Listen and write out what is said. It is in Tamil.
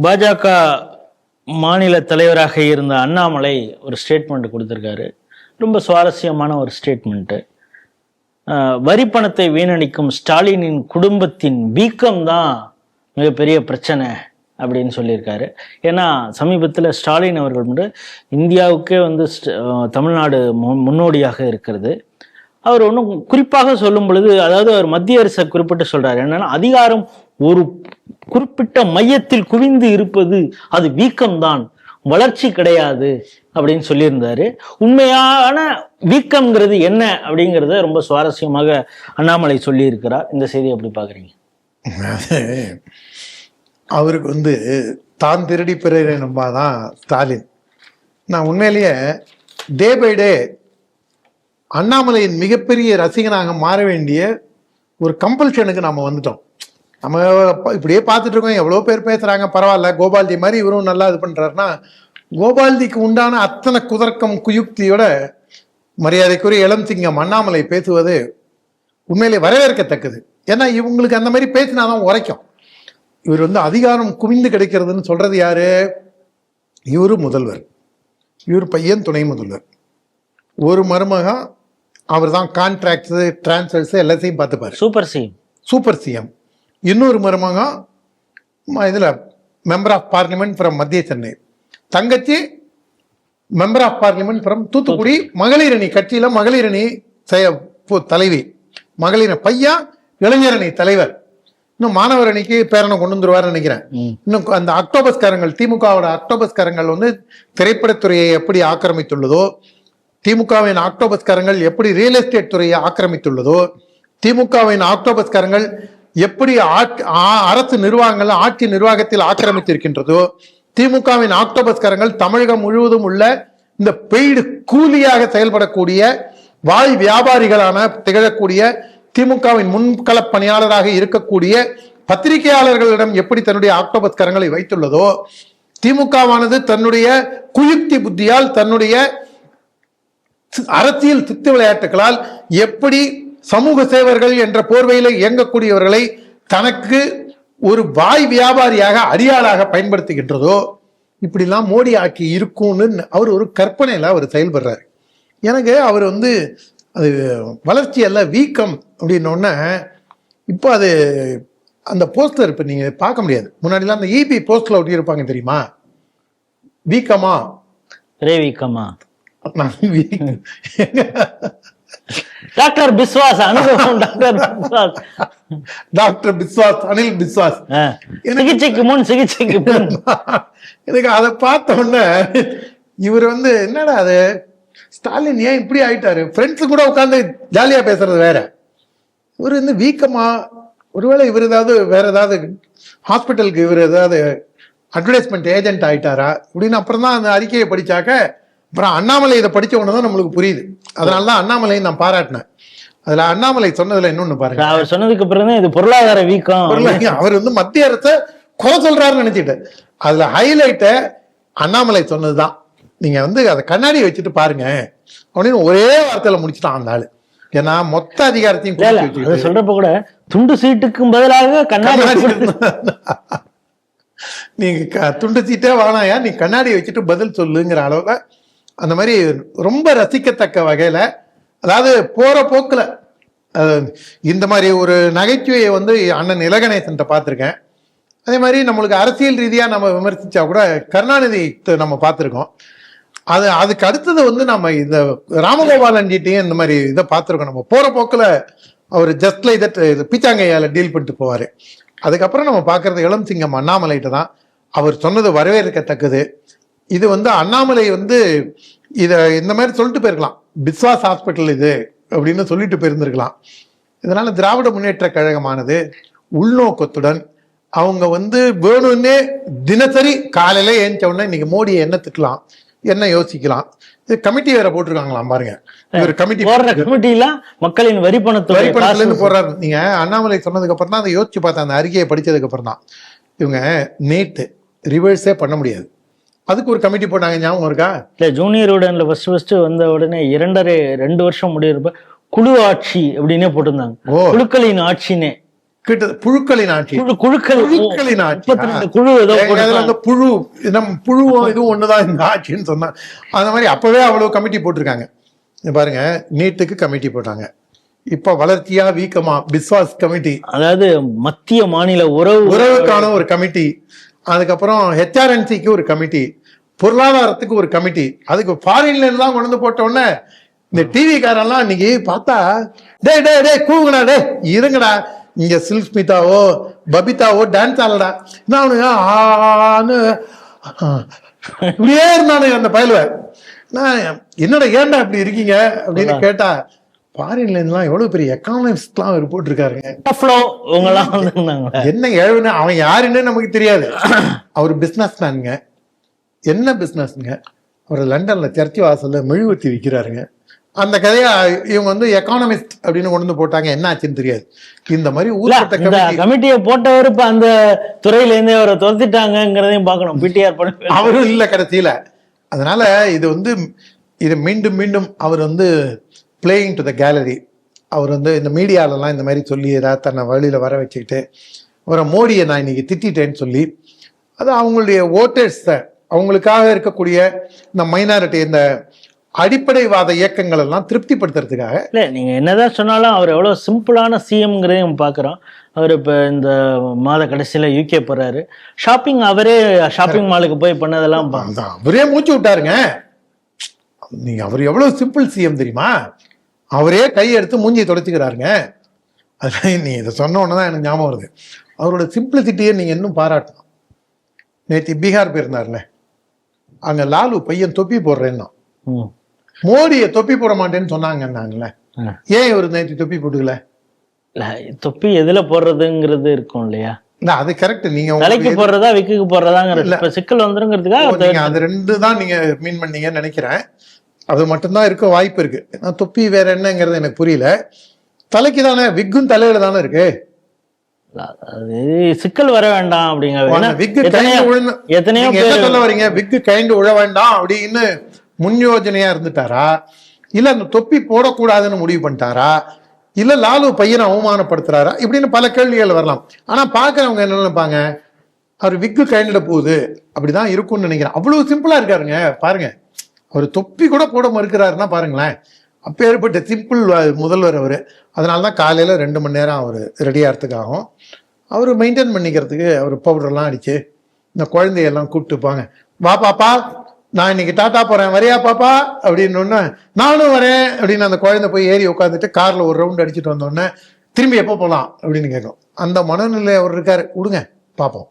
பாஜக மாநில தலைவராக இருந்த அண்ணாமலை ஒரு ஸ்டேட்மெண்ட் கொடுத்துருக்காரு. ரொம்ப சுவாரஸ்யமான ஒரு ஸ்டேட்மெண்ட்டு வரி பணத்தை வீணடிக்கும் ஸ்டாலினின் குடும்பத்தின் வீக்கம் தான் மிகப்பெரிய பிரச்சனை அப்படின்னு சொல்லியிருக்காரு. ஏன்னா சமீபத்தில் ஸ்டாலின் அவர்கள் வந்து இந்தியாவுக்கே வந்து ஸ்ட- தமிழ்நாடு முன்னோடியாக இருக்கிறது. அவர் ஒன்றும் குறிப்பாக சொல்லும் பொழுது அதாவது அவர் மத்திய அரசை குறிப்பிட்டு சொல்கிறார் என்னென்னா அதிகாரம் ஒரு குறிப்பிட்ட மையத்தில் குவிந்து இருப்பது அது வீக்கம்தான். வளர்ச்சி கிடையாது அப்படின்னு சொல்லியிருந்தாரு. உண்மையான வீக்கம்ங்கிறது என்ன அப்படிங்கிறத ரொம்ப சுவாரஸ்யமாக அண்ணாமலை சொல்லியிருக்கிறார். இந்த செய்தி எப்படி பார்க்குறீங்க? அவருக்கு வந்து தான் திருடி பிறகு நம்பாதான் ஸ்டாலின். நான் உண்மையிலேயே டே பை டே அண்ணாமலையின் மிகப்பெரிய ரசிகனாக மாற வேண்டிய ஒரு கம்பல்ஷனுக்கு நம்ம வந்துட்டோம். நம்ம இப்படியே பார்த்துட்டு இருக்கோம். எவ்வளோ பேர் பேசுகிறாங்க பரவாயில்ல. கோபால்ஜி மாதிரி இவரும் நல்லா இது பண்ணுறாருன்னா கோபால்ஜிக்கு உண்டான அத்தனை குதர்க்கம் குயுக்தியோட மரியாதைக்குரிய இளம் சிங்கம் அண்ணாமலை பேசுவது உண்மையிலே வரவேற்கத்தக்கது. ஏன்னா இவங்களுக்கு அந்த மாதிரி பேசினாதான் உரைக்கும். இவர் வந்து அதிகாரம் குவிந்து கிடைக்கிறதுன்னு சொல்றது யாரு? இவரு முதல்வர். இவர் பையன் துணை முதல்வர். ஒரு மருமகன் அவர் தான் கான்ட்ராக்ட்ஸ் டிரான்ஸ்ஃபர்ஸ் எல்லாத்தையும் பார்த்துப்பாரு. சூப்பர் சி சூப்பர் சிஎம் இன்னொரு மருமகன் ம- இதுல மெம்பர் ஆஃப் பார்லிமெண்ட் ஃப்ரம் மத்திய சென்னை. தங்கச்சி member of parliament from Thoothukudi மகளிர் அணி கட்சியில மகளிர் அணி தலைவி. மகளிர் பையன் இளைஞர் அணி தலைவர். இன்னும் மாணவர் அணிக்கு பேரனை கொண்டு வந்துருவாருன்னு நினைக்கிறேன். இன்னும் அந்த அக்டோபஸ்காரங்கள் திமுகவோட அக்டோபஸ்காரங்கள் வந்து திரைப்படத்துறையை எப்படி ஆக்கிரமித்துள்ளதோ திமுகவின் ஆக்டோபஸ்காரங்கள் எப்படி ரியல் எஸ்டேட் துறையை ஆக்கிரமித்துள்ளதோ திமுகவின் ஆக்டோபஸ்காரங்கள் எப்படி அரசு நிர்வாகங்கள் ஆட்சி நிர்வாகத்தில் ஆக்கிரமித்திருக்கின்றதோ திமுகவின் ஆக்டோபஸ்காரங்கள் தமிழகம் முழுவதும் உள்ள இந்த பெய்டு கூலியாக செயல்படக்கூடிய வாய் வியாபாரிகளான திகழக்கூடிய திமுகவின் முன்கள பணியாளராக இருக்கக்கூடிய பத்திரிகையாளர்களிடம் எப்படி தன்னுடைய ஆக்டோபஸ் கரங்களை வைத்துள்ளதோ திமுகவானது தன்னுடைய குயுக்தி புத்தியால் தன்னுடைய அரசியல் சித்து விளையாட்டுகளால் எப்படி சமூக சேவர்கள் என்ற போர்வையில் இயங்கக்கூடியவர்களை தனக்கு ஒரு வாய் வியாபாரியாக அடியாளாக பயன்படுத்துகின்றதோ இப்படிலாம் மோடி ஆக்கி இருக்கும்னு அவர் ஒரு கற்பனையில அவர் செயல்படுறாரு. எனக்கு அவர் வந்து அது வளர்ச்சி அல்ல வீக்கம் அப்படின்னோடனே இப்போ அது அந்த போஸ்டர் இப்போ நீங்க பார்க்க முடியாது. முன்னாடிலாம் அந்த இபி போஸ்ட்ல ஒட்டியிருப்பாங்க தெரியுமா? வீக்கமா? ஒரே வீக்கமா? டாக்டர் பிஸ்வாஸ் அனுபவம் டாக்டர் பிஸ்வாஸ். டாக்டர் பிஸ்வாஸ் அனில் பிஸ்வாஸ். சிகிச்சைக்கு முன் சிகிச்சைக்கு முன் எனக்கு அதை பார்த்த உடனே இவர் வந்து என்னடா அது? ஸ்டாலின் ஏன் இப்படி ஆயிட்டாரு? ஃப்ரெண்ட்ஸ் கூட உட்காந்து ஜாலியா பேசுறது வேற. இவர் வந்து வீக்கமா ஒருவேளை இவர் ஏதாவது வேற ஏதாவது ஹாஸ்பிட்டலுக்கு இவர் ஏதாவது அட்வர்டைஸ்மெண்ட் ஏஜென்ட் ஆயிட்டாரா? அப்படின்னு அப்புறம் தான் அந்த அறிக்கையை படிச்சாக்க அப்புறம் அண்ணாமலை இதை படிச்ச உடனே தான் நம்மளுக்கு புரியுது. அதனால தான் அண்ணாமலையை நான் பாராட்டினேன். அதுல அண்ணாமலை சொன்னதுல இன்னொன்னு பாருங்க. அவர் சொன்னதுக்கு பிறகு தான் இது பொருளாதார வீக்கம். அவர் வந்து மத்திய அரசை குறை சொல்றாருன்னு நினைச்சிட்டு அதுல ஹைலைட்ட அண்ணாமலை சொன்னதுதான். நீங்க வந்து அதை கண்ணாடி வச்சுட்டு பாருங்க. அப்படின்னு ஒரே வார்த்தையில முடிச்சுட்டான் அந்த ஆளு. ஏன்னா மொத்த அதிகாரத்தையும் சொல்றப்ப கூட துண்டு சீட்டுக்கும் பதிலாக கண்ணாடி நீங்க துண்டு சீட்டே வானாயா? நீ கண்ணாடி வச்சுட்டு பதில் சொல்லுங்கிற அளவுல அந்த மாதிரி ரொம்ப ரசிக்கத்தக்க வகையில் அதாவது போகிற போக்கில் இந்த மாதிரி ஒரு நகைச்சுவையை வந்து அண்ணன் இலகணேசன்ட்ட பார்த்துருக்கேன். அதே மாதிரி நம்மளுக்கு அரசியல் ரீதியாக நம்ம விமர்சித்தா கூட கருணாநிதி நம்ம பார்த்துருக்கோம். அது அதுக்கு அடுத்தது வந்து நம்ம இந்த ராமகோபாலன்ஜிட்டையும் இந்த மாதிரி இதை பார்த்துருக்கோம். நம்ம போகிற போக்கில் அவர் ஜஸ்ட் லைக் தட் பீச்சாங்கையால் டீல் பண்ணிட்டு போவார். அதுக்கப்புறம் நம்ம பார்க்கறது இளம் சிங்கம் அண்ணாமலைகிட்ட தான். அவர் சொன்னது வரவேற்கத்தக்கது. இது வந்து அண்ணாமலை வந்து இதை இந்த மாதிரி சொல்லிட்டு போயிருக்கலாம். பிஸ்வாஸ் ஹாஸ்பிட்டல் இது அப்படின்னு சொல்லிட்டு போயிருந்திருக்கலாம். இதனால திராவிட முன்னேற்ற கழகமானது உள்நோக்கத்துடன் அவங்க வந்து வேணும்னே தினசரி காலையில ஏஞ்ச உடனே இன்னைக்கு மோடியை என்ன திட்டலாம் என்ன யோசிக்கலாம். இது கமிட்டி வேற போட்டிருக்காங்களாம் பாருங்க. இவர் கமிட்டி போடுற கமிட்டிலாம் மக்களின் வரி பணத்தொகை வரி பணத்துல இருந்து போடுறாரு. நீங்க அண்ணாமலை சொன்னதுக்கு அப்புறம் தான் அதை யோசிச்சு பார்த்தேன் அந்த அறிக்கையை படிச்சதுக்கு அப்புறம் தான் இவங்க நேட்டு ரிவர்ஸே பண்ண முடியாது. அதுக்கு ஒரு கமிட்டி போட்டாங்க ஞாபகம் இருக்கா? இல்ல ஜூனியர் உடன்ல ஃபர்ஸ்ட் ஃபர்ஸ்ட் வந்த உடனே இரண்டரை ரெண்டு வருஷம் முடியிறப்ப குழு ஆட்சி அப்படின்னே போட்டிருந்தாங்க. குழுக்களின் ஆட்சினே கிட்ட புழுக்களின் ஆட்சி. குழு குழுக்கள் புழுக்களின் ஆட்சி. குழு ஏதோ வந்து புழு நம்ம புழுவும் இதுவும் ஒண்ணுதான் இந்த ஆட்சின்னு சொன்னா. அந்த மாதிரி அப்பவே அவ்வளவு கமிட்டி போட்டிருக்காங்க. பாருங்க நீட்டுக்கு கமிட்டி போட்டாங்க. இப்ப வளர்ச்சியா வீக்கமா பிஸ்வாஸ் கமிட்டி அதாவது மத்திய மாநில உறவு உறவுக்கான ஒரு கமிட்டி. அதுக்கப்புறம் ஹெச்ஆர்என்சிக்கு ஒரு கமிட்டி பொருளாதாரத்துக்கு ஒரு கமிட்டி அதுக்கு ஃபாரின்ல இருந்து தான் கொண்டு வந்து போட்ட உடனே இந்த டிவி காரெல்லாம் இன்னைக்கு பார்த்தா டேய் டேய் டேய் கூவுங்கடா டேய் இருங்கடா. இங்க சில்க் ஸ்மிதாவோ பபிதாவோ டான்ஸ் ஆடலடா. என்ன அவனுங்க ஆன்னு ஆ, இப்படியே இருந்தானுங்க அந்த பயலுவ. நான் என்னடா ஏன்டா இப்படி இருக்கீங்க? அப்படின்னு கேட்டா ஃபாரின்ல இருந்துலாம் எவ்வளவு பெரிய எக்கானமிஸ்ட்லாம் அவர் போட்டிருக்காருங்க. என்ன ஏழுன்னு அவன் யாருன்னு நமக்கு தெரியாது. அவர் பிசினஸ் மேனுங்க என்ன பிசினஸ்ங்க அவர் லண்டன்ல சர்ச் வாசல்ல மெழுகுவர்த்தி விற்கிறாருங்க அந்த கதையை இவங்க வந்து எக்கானமிஸ்ட் அப்படின்னு கொண்டு வந்து போட்டாங்க. என்ன ஆச்சுன்னு தெரியாது. இந்த மாதிரி கமிட்டி கமிட்டியை போட்டவர் இப்ப அந்த துறையில இருந்தே அவரை துரத்திட்டாங்கிறதையும் பார்க்கணும். பிடிஆர் பண்ண அவரும் இல்லை கடைசியில. அதனால இது வந்து இது மீண்டும் மீண்டும் அவர் வந்து பிளேயிங் டு த கேலரி அவர் வந்து இந்த மீடியாலலாம் இந்த மாதிரி சொல்லி ஏதாவது தன்னை வழியில வர வச்சுக்கிட்டு அவரை மோடியை நான் இன்னைக்கு திட்டிட்டேன்னு சொல்லி அது அவங்களுடைய ஓட்டர்ஸ் அவங்களுக்காக இருக்கக்கூடிய இந்த மைனாரிட்டி இந்த அடிப்படைவாத இயக்கங்கள் எல்லாம் திருப்திப்படுத்துறதுக்காக இல்ல நீங்க என்னதான் சொன்னாலும் அவர் எவ்வளவு சிம்பிளான சிஎம்ங்கிறதையும் பாக்குறோம் அவர் இப்ப இந்த மாத கடைசியில யூகே போறாரு. ஷாப்பிங் அவரே ஷாப்பிங் மாலுக்கு போய் பண்ணதெல்லாம் அவரே மூச்சு விட்டாருங்க. நீங்க அவர் எவ்வளவு சிம்பிள் சிஎம் தெரியுமா? அவரே கையெடுத்து மூஞ்சியை தொடச்சிக்கிறாருங்க. அதான் நீ இதை சொன்ன உடனே தான் எனக்கு ஞாபகம் வருது. அவரோட சிம்பிளிசிட்டியை நீங்க இன்னும் பாராட்டணும். நேற்று பீகார் போயிருந்தார்ல. அங்க லாலு பையன் தொப்பி போடுறேன்னா. மோடியை தொப்பி போட மாட்டேன்னு சொன்னாங்கன்னாங்களே. ஏன் இவர் நேற்று தொப்பி போட்டுக்கல? தொப்பி எதுல போடுறதுங்கிறது இருக்கும் இல்லையா? இல்ல அது கரெக்ட் நீங்க தலைக்கு போடுறதா விக்குக்கு போடுறதாங்கிற சிக்கல் வந்துருங்கிறதுக்காக அது ரெண்டு தான் நீங்க மீன் பண்ணீங்கன்னு நினைக்கிறேன். அது மட்டும்தான் இருக்க வாய்ப்பு இருக்கு. நான் தொப்பி வேற என்னங்கிறது எனக்கு புரியல. தலைக்கு தானே விக்கும் தலையில தானே இருக்கு? அது சிக்கல் வர வேண்டாம் அப்படிங்க ஏன்னா விக்கு எத்தனையோ பேர் சொல்ல வரீங்க? விக்கு கைண்டு உழ வேண்டாம் அப்படின்னு முன் யோஜனையா இருந்துட்டாரா? இல்ல அந்த தொப்பி போடக்கூடாதுன்னு முடிவு பண்ணிட்டாரா? இல்ல லாலு பையனை அவமானப்படுத்துறாரா? இப்படின்னு பல கேள்விகள் வரலாம். ஆனா பாக்குறவங்க என்ன நினைப்பாங்க? அவர் விக்கு கைண்டிட போகுது. அப்படிதான் இருக்கும்னு நினைக்கிறேன். அவ்வளவு சிம்பிளா இருக்காருங்க. பாருங்க. அவர் தொப்பி கூட போட மறுக்கிறாருன்னா பாருங்களேன். அப்பேற்பட்ட சிம்பிள் முதல்வர் அவர். அதனால தான் காலையில் ரெண்டு மணி நேரம் அவர் ரெடி ஆகும். அவர் மெயின்டைன் பண்ணிக்கிறதுக்கு அவர் பவுடர்லாம் அடிச்சு இந்த குழந்தையெல்லாம் கூப்பிட்டுப்பாங்க வா பாப்பா நான் இன்னைக்கு டாட்டா போகிறேன் வரியா பாப்பா? அப்படின்னு ஒன்று நானும் வரேன். அப்படின்னு அந்த குழந்தை போய் ஏறி உட்காந்துட்டு காரில் ஒரு ரவுண்ட் அடிச்சுட்டு வந்தோடனே திரும்பி எப்போ போகலாம் அப்படின்னு கேட்கும். அந்த மனநிலை அவர் இருக்காரு. விடுங்க பார்ப்போம்